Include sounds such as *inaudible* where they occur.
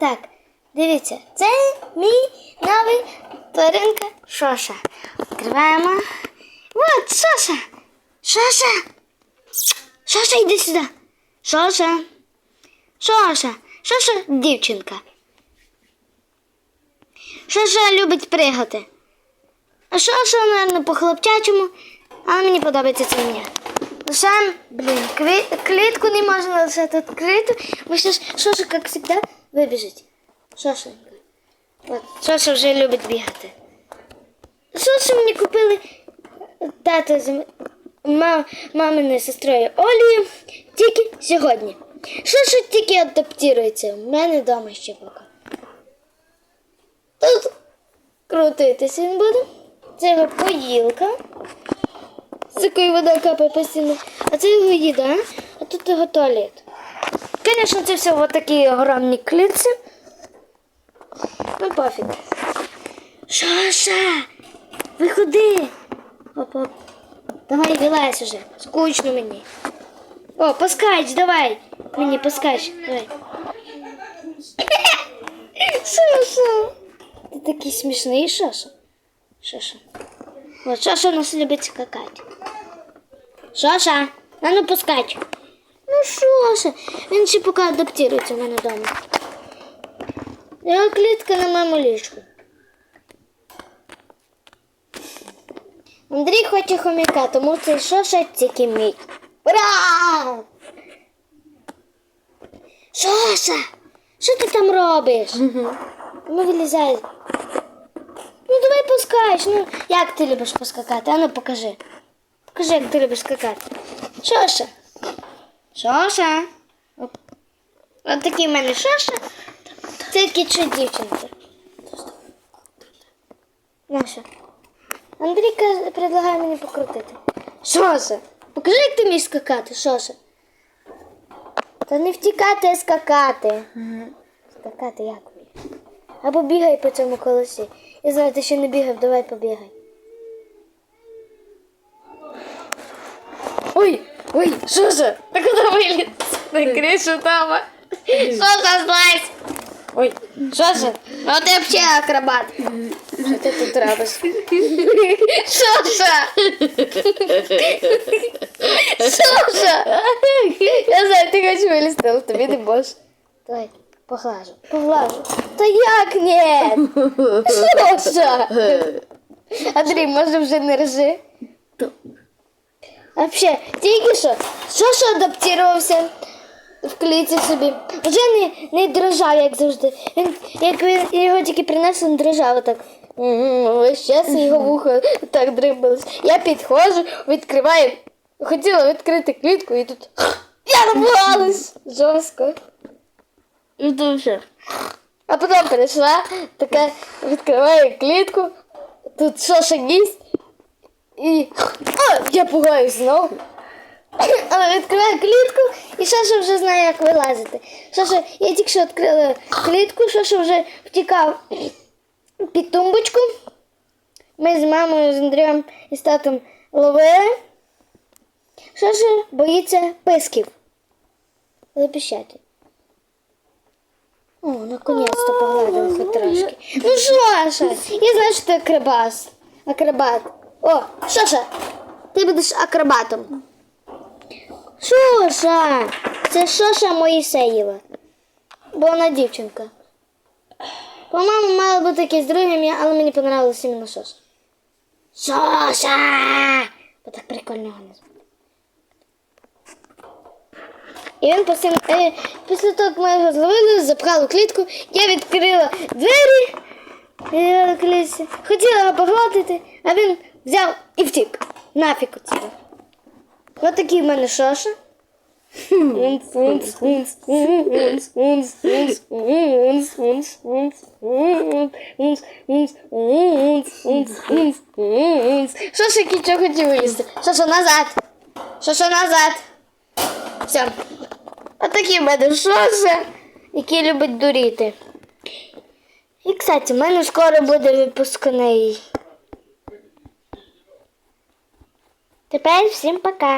Так, дивіться, це мій новий тваринка Шоша. Відкриваємо. От, Шоша. Шоша. Шоша, йди сюди. Шоша. Шоша. Шоша дівчинка. Шоша любить пригати. А Шоша, мабуть, по хлопчачому, але мені подобається це ім'я. Лишаємо, блін, клітку не можна лишати відкриту, бо ще Шоша, як завжди, вибіжить. Шошенька. От, Шоша вже любить бігати. Шоша мені купили тато з маминою сестрою Олею тільки сьогодні. Шоша тільки адаптується. У мене вдома ще поки. Тут крутитися він буде. Це його поїлка. З якої вода капає постійно. А це його їда, а тут його туалет. Звісно, це все в такій огромній клітці. Ну, пофіг. Шаша! Виходи! Оп, оп. Давай вилазь уже. Скучно мені. О, поскач, давай. Мені поскач. Давай. *laughs* Шаша! Ти такий смішний, Шаша. Шаша. От Шаша нас любить скакати. Шаша, а ну поскач. Ну Шаша, він ще поки адаптується в мене вдома. Його клітка на моєму ліжку. Андрій хоче хомяка, тому це Шоша тільки мій. Ура! Шоша! Що ти там робиш? Ну вилізай. Ну давай поскач. Ну, як ти любиш поскакати? Ану покажи. Покажи, як ти любиш скакати. Шоша. Шоша. От такий в мене Шоша. Це кічу дівчинки. Наша. Андрій каже, предлагає мені покрутити. Шоша. Покажи, як ти вмієш скакати, Шоша. Та не втікати, а скакати. Скакати як вмієш? Або бігай по цьому колесі. Я знаю, ти ще не бігав, давай побігай. Ой, ой, Шоша, ты куда вылез? На крышу там. Шоша, злазь. Ой, Шоша, а ты вообще акробат. Что ты тут робишь? Шоша! Шоша! Я знаю, ты хочешь вылезти, але тобі не можеш. Давай, поглажу. Поглажу. Та як ні? *laughs* Шоша! Андрій, може вже не ржи? Вообще, тільки що, що ж адаптувався в кліці собі. Вже не, не дрожав, як завжди. Він, як він його тільки принесли, він дрожав так. Весь час його вухо так дрибалось. Я підходжу, відкриваю. Хотіла відкрити клітку і тут *sniffs* я набувалась жорстко. І дуже. А потім перейшла, така відкриваю клітку, тут Шоша їсть. І а, *sniffs* я пугаюсь знову. Але відкриваю клітку, і Шаша вже знає, як вилазити. Шаша, я тільки що відкрила клітку, Шаша вже втікав під тумбочку. Ми з мамою, з Андрієм і з татом ловили. Шаша боїться писків. Запіщати. О, наконець-то погладила хоч трошки. Ну Шаша, я знаю, що ти акробас. Акробат. О, Шаша, ти будеш акробатом. Шоша! Це Шоша Моїсеєва. Бо вона дівчинка. По-моєму, мало бути якесь друге ім'я, але мені понравилось іменно Шоша. Шоша! Бо так прикольно його. І він постійно, е, після того, як ми його зловили, запхали клітку, я відкрила двері е, клітці, хотіла його погладити, а він взяв і втік. Нафіг отсюда. Ось такий в мене Шоша. Шоша кічо хотів вилізти. Шоша назад. Шоша назад. Все. Ось такий в мене Шоша, який любить дуріти. І, кстати, в мене скоро буде випускний. Тепер всім пока.